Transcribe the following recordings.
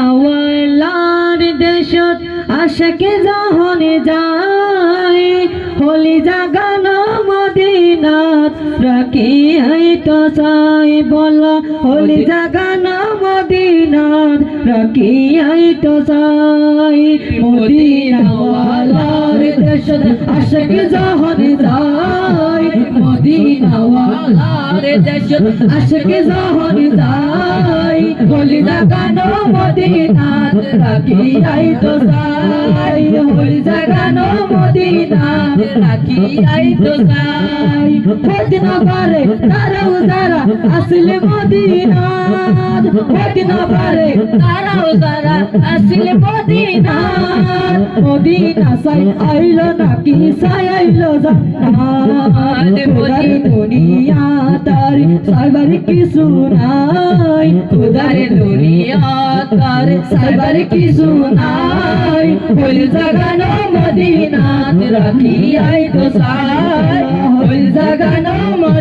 মদিনাওয়ালার দেশত আশাকে যখন যায়, হলি জাগান মদিনাত রাখি তো চাই বল, হলি জাগান মদিনাত রাখি তো চাই। মদিনাওয়ালার দেশত আশাকে যখন যায় মদিনাওয়ালার দেশ আশকে যহনে যায় হলি জাগানো মদিনাত রাখি আই তো সাই। হলি জাগানো মদিনাত রাখি আই তো সাই। ফদিন পারে তারাও যারা আসলে মদিনাত ফদিন পারে তারাও যারা আসলে মদিনাত মদিনা সাই আইলো নাকি সাই আইলো জান্নাত। মদিনা তার সাইবার কিছু নাই। খুদার দুনিয়া তার সাইবার কিছু নাই ফুল জাগানো মদিনাত রাখি আই তো সাই। ফুল জাগানো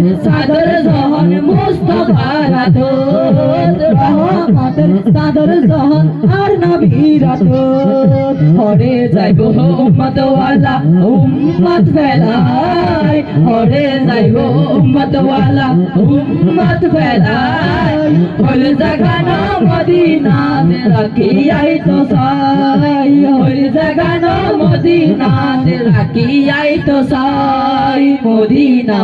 রহমতের সাদর জহন মুস্তাফার হাতত রহমতের সাদর জহন আর নবীর হাতত হরে যাইব উম্মত ওয়ালা উম্মত ফেলাই হরে যাইব উম্মত ওয়ালা উম্মত ফেলাই হল জাগানো মদিনাতে রাখি আই তো সাই। হল জাগানো মদিনাতে রাখি আই তো সাই। মদিনা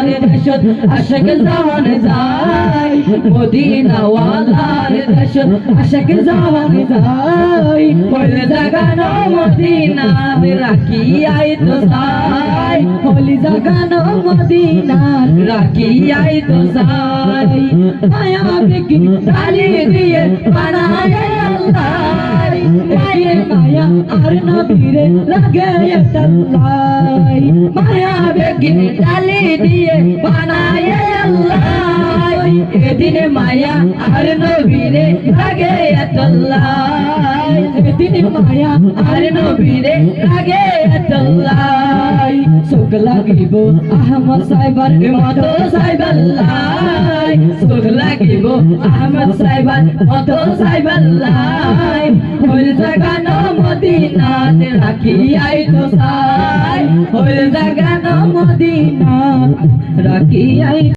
ওয়ালার দেশত আশক জান যাই মদিনা ওয়ালার দেশত আশক জান যাই হল জাগানো মদিনাতে রাখি আই তো সাই হল জাগানো মদিনাতে রাখি আই তো সাই মায়া বেকিন ডালি দিয়ে বানায় আল্লাহ মায়ের মায়া আর নবীরে লাগে তাল্লাই মায়া বেকিন ডালি দিয়ে বানায় আল্লাহ এদিনে মায়া, আর নবীরে লাগে এদিনে মায়া, আর নবীরে সুখ লাগিব আহমদ সাহেবার মতো সাহেবাল্লাই সুখ লাগিব আহমদ সাহেবার মতো সাহেবাল্লাই হল জাগানো মদিনাত, রাখি আই তো সাই। রাখি আই